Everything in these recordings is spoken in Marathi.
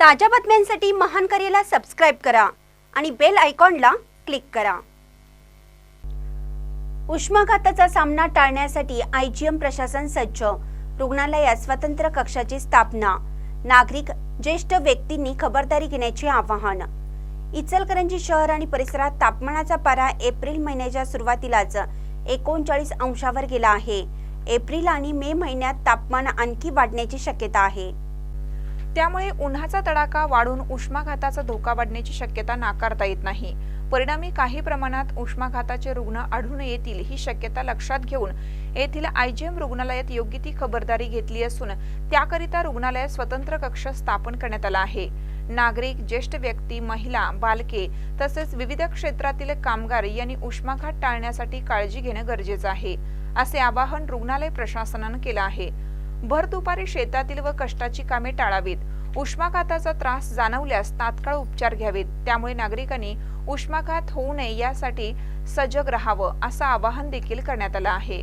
ताज्या बातम्यांसाठी महान करेला सबस्क्राईब करा आणि बेल आयकॉनला क्लिक करा. उष्माघाताचा सामना टाळण्यासाठी आयजीएम प्रशासन सज्ज. रुग्णालयात स्वतंत्र कक्षाची स्थापना. नागरिक ज्येष्ठ व्यक्तींनी खबरदारी घेण्याचे आवाहन. इचलकरंजी शहर आणि परिसरात तापमानाचा पारा एप्रिल महिन्याच्या सुरुवातीलाच एकोणचाळीस अंशावर गेला आहे. एप्रिल आणि मे महिन्यात तापमान आणखी वाढण्याची शक्यता आहे. त्यामुळे उन्हाचा तडाखा वाढून उष्माघाताचा धोका वाढण्याची शक्यता नाकारता येत नाही. परिणामी काही प्रमाणात उष्माघाताचे रुग्ण आढळून येतील ही शक्यता लक्षात घेऊन येथील आयजीएम रुग्णालयात योग्य ती खबरदारी घेतली असून त्याकरिता रुग्णालयात स्वतंत्र कक्ष स्थापन करण्यात आला आहे. नागरिक ज्येष्ठ व्यक्ती महिला बालके तसेच विविध क्षेत्रातील कामगार यांनी उष्माघात टाळण्यासाठी काळजी घेणं गरजेचं आहे असे आवाहन रुग्णालय प्रशासनानं केलं आहे. भर दुपारी शेतातील व कष्टाची कामे टाळावीत. उष्माघाताचा त्रास जाणवल्यास तात्काळ उपचार घ्यावेत. त्यामुळे नागरिकांनी उष्माघात होऊ नये यासाठी सजग राहावं असं आवाहन देखील करण्यात आलं आहे.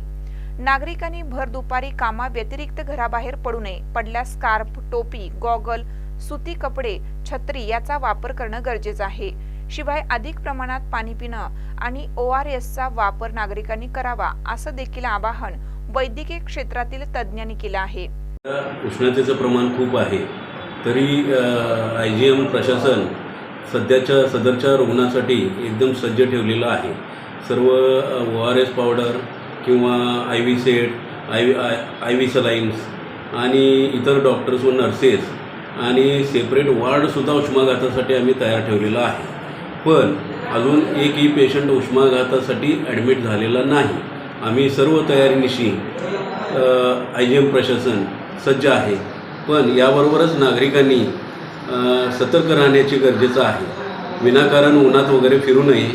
नागरिकांनी भर दुपारी कामा व्यतिरिक्त घराबाहेर पडू नये. पडल्यास स्कार्फ टोपी गॉगल सुती कपडे छत्री याचा वापर करणं गरजेचं आहे. शिवाय अधिक प्रमाणात पाणी पिणं आणि ओ आर एसचा वापर नागरिकांनी करावा असं देखील आवाहन वैद्यकीय क्षेत्रातील तज्ज्ञांनी केला आहे. उष्णतेचं प्रमाण खूप आहे. तरी आय जी एम प्रशासन सध्याच्या सदरच्या रुग्णासाठी एकदम सज्ज ठेवलेलं आहे. सर्व ओ आर एस पावडर किंवा I V set I I I V salines आणि इतर डॉक्टर्स व नर्सेस आणि सेपरेट वार्डसुद्धा उष्माघातासाठी आम्ही तयार ठेवलेला आहे. पण अजून एकही पेशंट उष्माघातासाठी ॲडमिट झालेला नाही. आम्ही सर्व तयारीनिशी आय जी एम प्रशासन सज्ज आहे. पण याबरोबरच नागरिकांनी सतर्क राहण्याची गरजेचं आहे. विनाकारण उन्हात वगैरे फिरू नये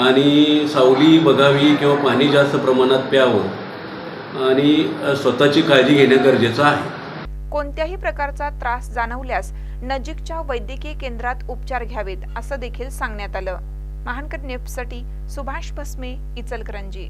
आणि सावली बघावी किंवा पाणी जास्त प्रमाणात प्यावं आणि स्वतःची काळजी घेणं गरजेचं आहे. कोणत्याही प्रकारचा त्रास जाणवल्यास नजीकच्या वैद्यकीय केंद्रात उपचार घ्यावेत असं देखील सांगण्यात आलं. महानकर न्यूजसाठी सुभाष भस्मे इचलकरंजी.